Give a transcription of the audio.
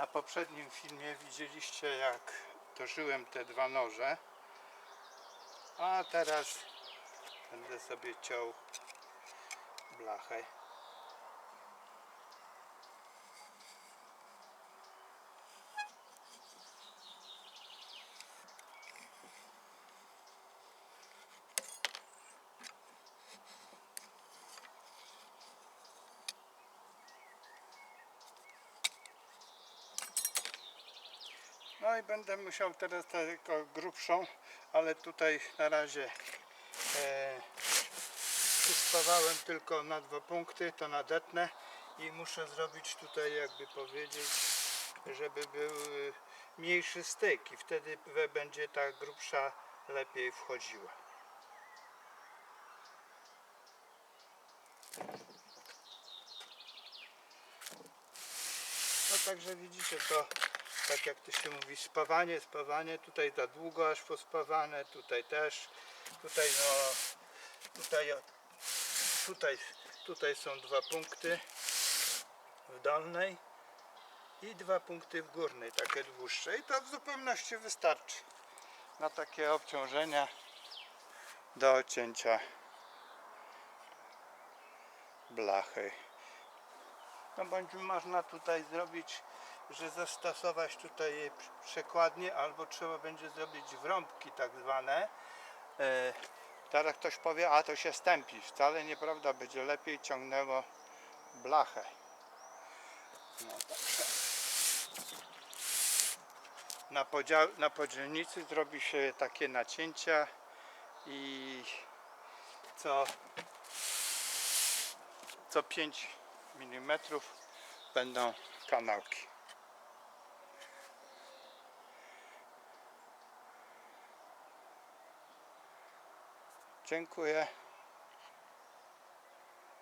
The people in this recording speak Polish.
Na poprzednim filmie widzieliście jak dożyłem te dwa noże. A teraz będę sobie ciął blachę. No i będę musiał teraz tylko grubszą, ale tutaj na razie e, przyspawałem tylko na dwa punkty, to nadetnę i muszę zrobić tutaj jakby powiedzieć, żeby był e, mniejszy styk i wtedy będzie ta grubsza lepiej wchodziła. No także widzicie to, tak jak to się mówi, spawanie, spawanie, tutaj za długo aż pospawane, tutaj też, tutaj no, tutaj, tutaj, tutaj są dwa punkty w dolnej i dwa punkty w górnej, takie dłuższe i to w zupełności wystarczy na takie obciążenia do odcięcia blachy. No bądź można tutaj zrobić, że zastosować tutaj przekładnie, albo trzeba będzie zrobić wrąbki tak zwane. E, teraz ktoś powie, a to się stępi. Wcale nieprawda, będzie lepiej ciągnęło blachę. No. Na, podział, na podzielnicy zrobi się takie nacięcia i co co 5 mm będą kanałki. Dziękuję.